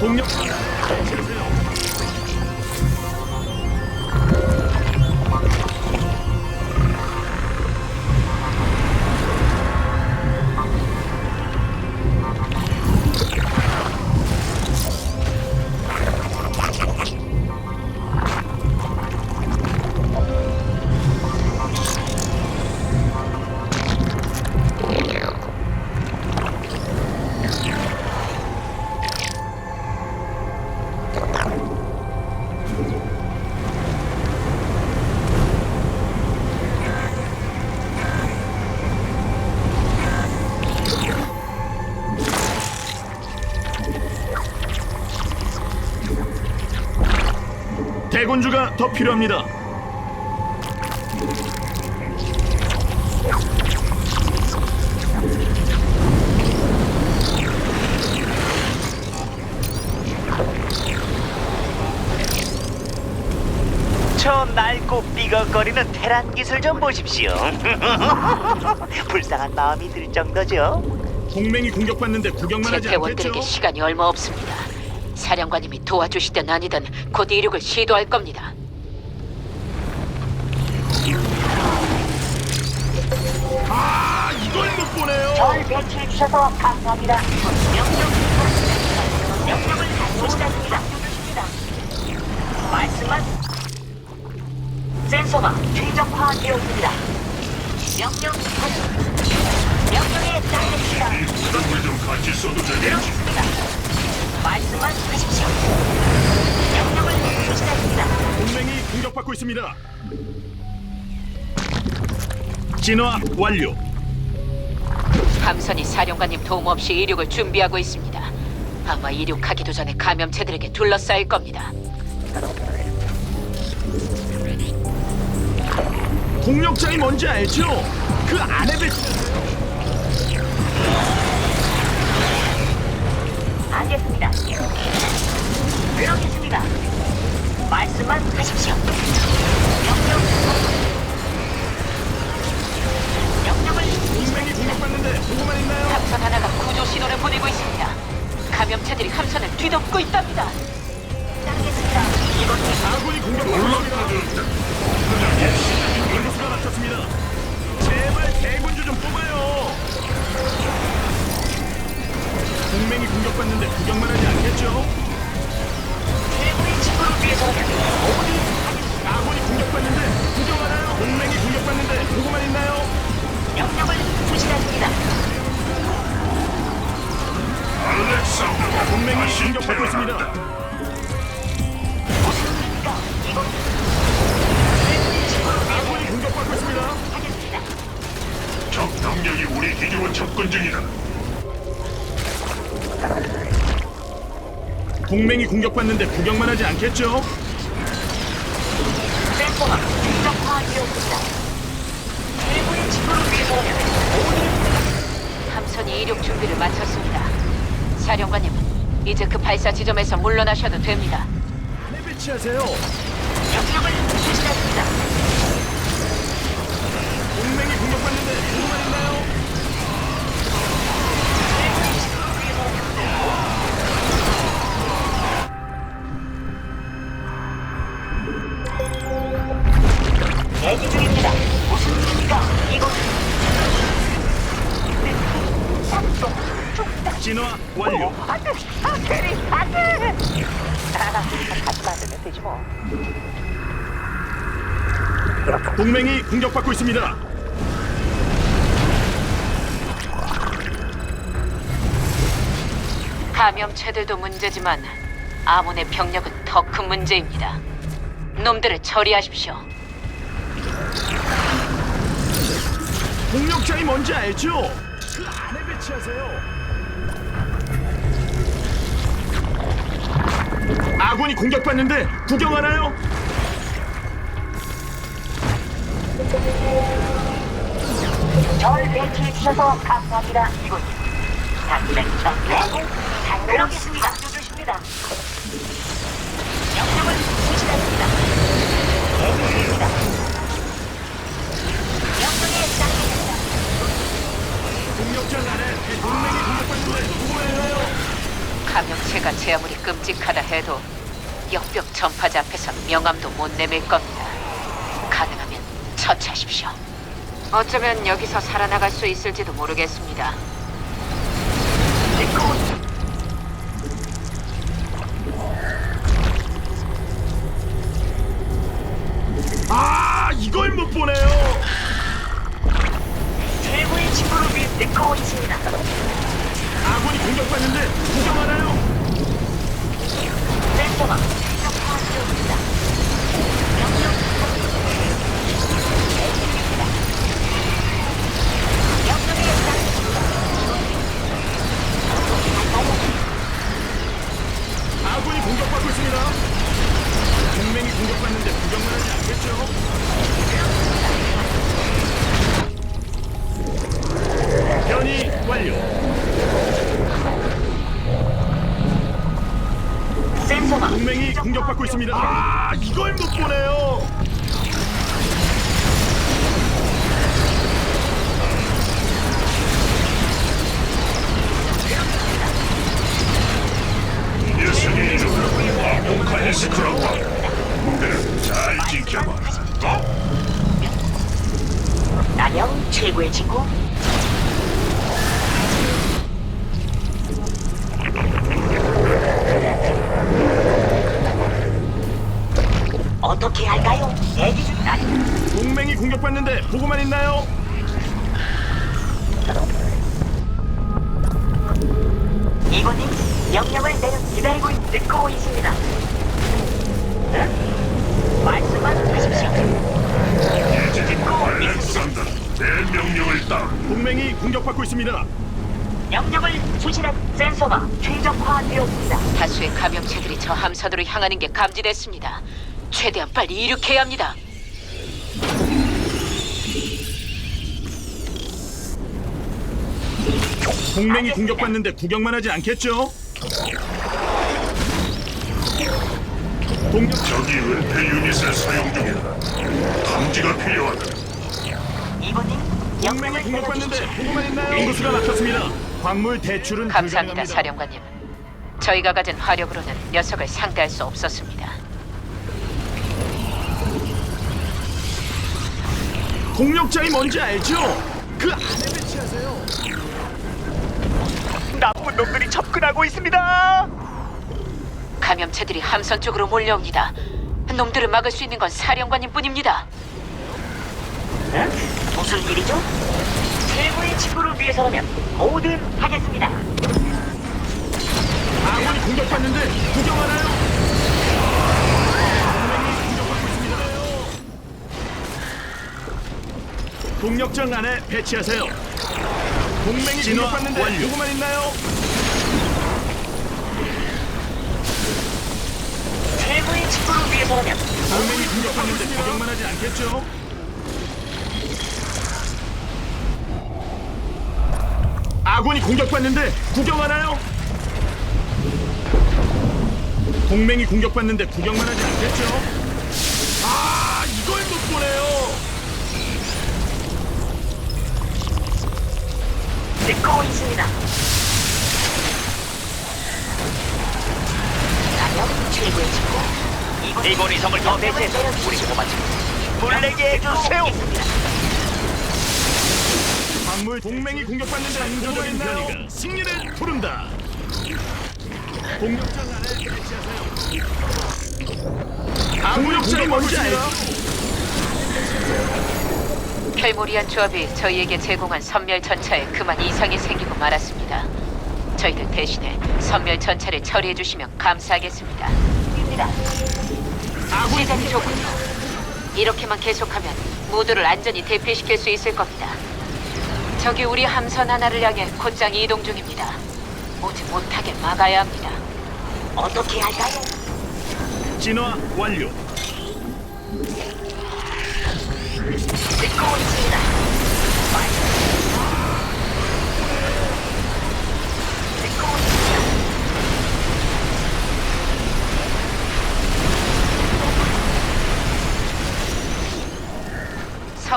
공룡 대군주가 더 필요합니다. 저 낡고 삐걱거리는 테란 기술 좀 보십시오. 불쌍한 마음이 들 정도죠. 동맹이 공격받는데 구경만 하지 않겠죠? 제태원들에게 시간이 얼마 없습니다. 사령관님이 도와주시든 아니든 곧 이륙을 시도할 겁니다. 아 이걸 못 보네요. 절 배치해 주셔서 감사합니다. 명령 명령을 수신합니다. 말씀만 센서가 최적화 되었습니다. 명령 명령에 따르겠습니다. 이걸 좀 같이 써도 되겠지? 그렇습니다. 하십시오. 명령을 수신합니다. 동맹이 공격받고 있습니다. 진화 완료. 함선이 사령관님 도움 없이 이륙을 준비하고 있습니다. 아마 이륙하기도 전에 감염체들에게 둘러싸일 겁니다. 공격장이 뭔지 알죠? 그 안에 배치. 알겠습니다. 그렇겠습니다. 말씀만 하십시오. 명령 명령을 동맹이 공격받는데 보고만 있나요? 함선 하나가 구조 신호를 보내고 있습니다. 감염체들이 함선을 뒤덮고 있답니다. 따르겠습니다. 이것이 아군이 공격받고 있습니다. 연구수가 맞췄습니다. 제발 대군주 좀 뽑아요. 동맹이 공격받는데 구경만 하지 않겠죠? 최고의 친구를 위해서라면 아군이 공격받는데 구경하나요? 동맹이 공격받는데 보고만 있나요? 명령을 수신합니다. 알렉산더 동맹이 공격받고 있습니다. 동맹이 공격받는데 구경만 하지 않겠죠? 센서가 최적화되었습니다. 최고의 친구를 위해서라면 함선이 이륙 준비를 마쳤습니다. 사령관님, 이제 그 발사 지점에서 물러나셔도 됩니다. 안에 배치하세요. 명령을 수신합니다. 동맹이 공격받는데 보고만 있나요? 대기 중입니다. 무슨 일입니까? 이곳 작동 중단. 진화 완료. 안돼, 안돼, 안돼. 같이 만들면 되지 뭐. 동맹이 공격받고 있습니다. 감염체들도 문제지만 아몬의 병력은 더 큰 문제입니다. 놈들을 처리하십시오. 공격장이 뭔지 알죠? 그 안에 배치하세요. 아군이 공격받는데 구경하나요? 절 배치해 주셔서 감사합니다. 이곳 당장 정리하고 그렇습니다. 주십니다. 명령을 수신합니다. 대기입니다. 명령에 따르겠습니다. 공격장 안에 동맹이 공격받는데 누구예요? 감염체가 제 아무리 끔찍하다 해도 역병 전파자 앞에서 명함도 못 내밀 겁니다. 가능하면 처치하십시오. 어쩌면 여기서 살아나갈 수 있을지도 모르겠습니다. 아 이걸 못 보네요. 듣고 있습니다. 아군이 공격받는데 구경하나요? 센터가 있습니다. 아 이걸 못 보네요. 녀석이 이름으로 와복한 스크라와 그를 잘 지켜봐 나령 최고의 친구 어떻게 할까요? 대기 중 나령 동맹이 공격받는데 보고만 있나요? 이번님 명령을 내려 기다리고 있- 듣고 있습니다. 네? 말씀만 하십시오. 듣고 있습니다. 알렉산더 내 명령을 따라 동맹이 공격받고 있습니다. 명령을 수신한 센서가 최적화되었습니다. 다수의 감염체들이 저 함선으로 향하는 게 감지됐습니다. 최대한 빨리 이륙해야 합니다. 동맹이 공격받는데 구경만 하지 않겠죠? 공격 적이 은폐 유닛을 사용 중이다 탐지가 필요하다 이번님 동맹이 공격받는데 내려주십시오. 보고만 있나요? 인구수가 막혔습니다. 광물 대출은 감사합니다, 불가능합니다. 사령관님. 저희가 가진 화력으로는 녀석을 상대할 수 없었습니다. 공격장이 뭔지 알죠? 그 안에 배치하세요. 나쁜 놈들이 접근하고 있습니다. 감염체들이 함선 쪽으로 몰려옵니다. 놈들을 막을 수 있는 건 사령관님뿐입니다. 무슨 일이죠? 최고의 친구를 위해서라면 뭐든 하겠습니다. 아군이 공격받는데 구경하나요? 공격장 안에 배치하세요. 동맹이 공격받는데 보고만 있나요? 최고의 친구를 위해서라면 동맹이 공격받는데 구경만 하지 않겠죠? 아군이 공격받는데 구경하나요? 동맹이 공격받는데 구경만 하지 않겠죠? 이번 이성을 더 배제해서 우리 고만 불내게 해주세요. 광물 동맹이 공격받는데 안정적인 변이가 승리를 부른다. 공격장 안에 배치하세요. 공격장이 뭔지 알죠? 켈모리안 조합이 저희에게 제공한 선멸 전차에 그만 이상이 생기고 말았습니다. 저희들 대신에 선멸 전차를 처리해 주시면 감사하겠습니다. 입니다. 시작이 좋군요. 이렇게만 계속하면 모두를 안전히 대피시킬 수 있을 겁니다. 저기 우리 함선 하나를 향해 곧장 이동 중입니다. 오지 못하게 막아야 합니다. 어떻게 할까요? 진화 완료.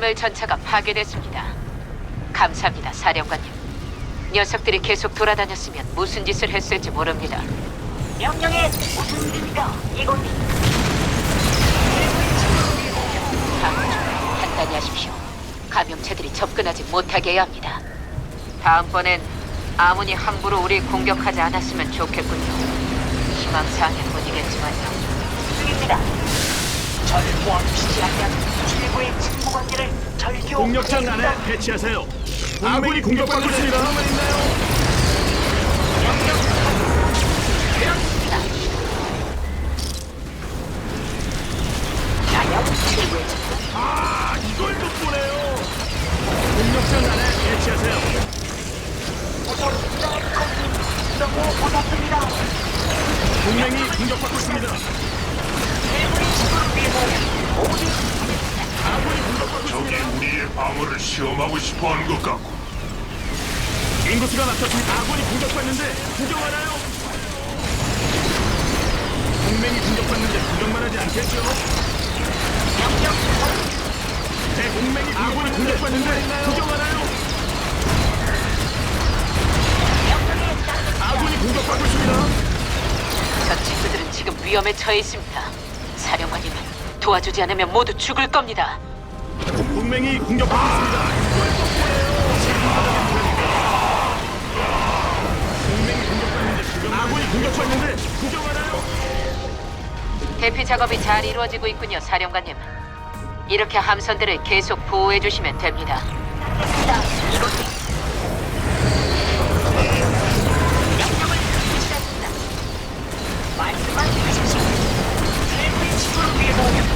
선멸 전차가 파괴됐습니다. 감사합니다, 사령관님. 녀석들이 계속 돌아다녔으면 무슨 짓을 했을지 모릅니다. 명령에 무슨 일입니까? 이곳 다음 중 판단히 하십시오. 감염체들이 접근하지 못하게 해야 합니다. 다음번엔 아무니 함부로 우리 공격하지 않았으면 좋겠군요. 희망사항일 뿐이겠지만요. 중입니다. 절 포함시키지 않으면 최고의 친구 관계를 절교. 공격장 안에 배치하세요. 아군이 공격받고 있습니다. 그렇습니다. 구경하나요? 동맹이 공격받는데 구경만 하지 않겠죠? 명령 제 동맹이 아군이 공격받는데 구경하나요? 아군이 공격받고 있습니다. 저 친구들은 지금 위험에 처해 있습니다. 사령관님은 도와주지 않으면 모두 죽을 겁니다. 동맹이 공격받고 있습니다. 공격받는데 구경하나요? 대피 작업이 잘 이루어지고 있군요, 사령관님. 이렇게 함선들을 계속 보호해 주시면 됩니다. 말씀만 하십시오. 최고의 친구를 위해서 모든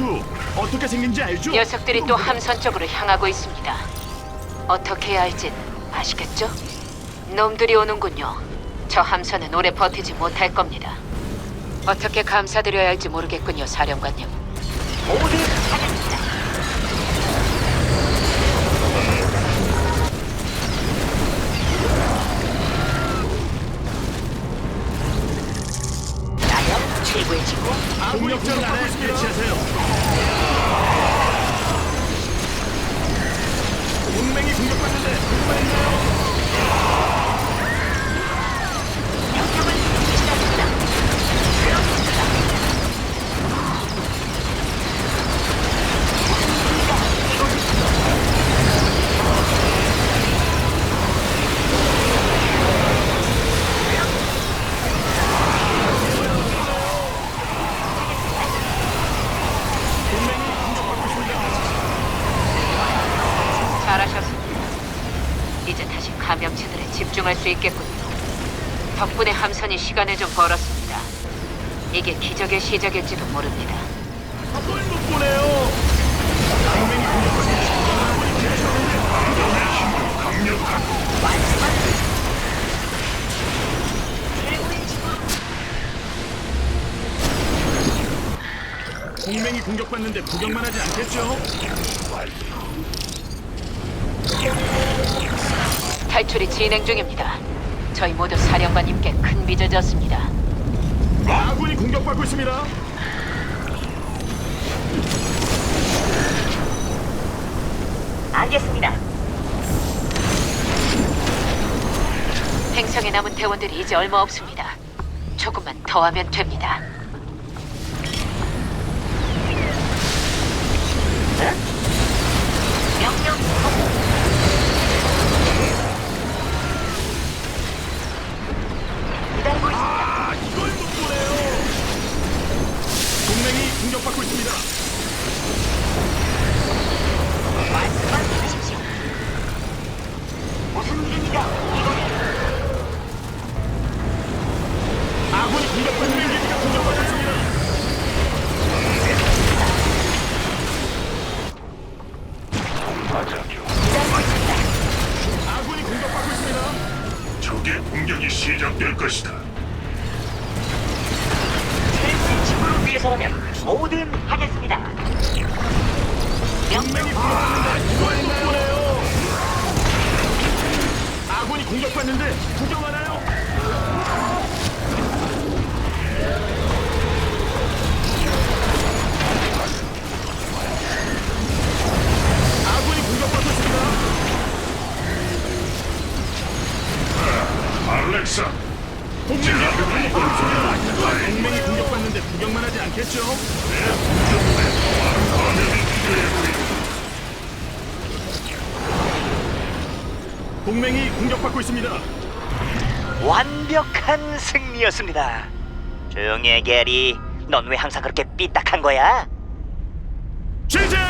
대군주 어떻게 생긴지 알죠? 녀석들이 또 함선 쪽으로 향하고 있습니다. 어떻게 해야 할진 아시겠죠? 놈들이 오는군요. 저 함선은 오래 버티지 못할 겁니다. 어떻게 감사드려야 할지 모르겠군요, 사령관님. 모든 하겠 나영 최고의 친구 공격장 안에 배치하세요. 동맹이 집중할 수 있겠군요. 덕분에 함선이 시간을 좀 벌었습니다. 이게 기적의 시작일지도 모릅니다. 그걸 못 보네요. 동맹이 공격받는데 강력하고 최고의 친구 동맹이 공격받는데 구경만 하지 않겠죠? 탈출이 진행 중입니다. 저희 모두 사령관님께 큰 빚을 졌습니다. 아군이 공격받고 있습니다. 알겠습니다. 행성에 남은 대원들이 이제 얼마 없습니다. 조금만 더 하면 됩니다. 아군이 공격받고 있습니다. 시작될 것이다. 최고의 친구를 위해서라면 뭐든 하겠습니다. 명령이 공격받는데 구경하라. 동맹이 공격받고 있습니다. 동맹이 공격받는데 구경만 하지 않겠죠? 동맹이 공격받고 있습니다. 완벽한 승리였습니다. 조용히 해, 게리. 넌 왜 항상 그렇게 삐딱한 거야? 제재!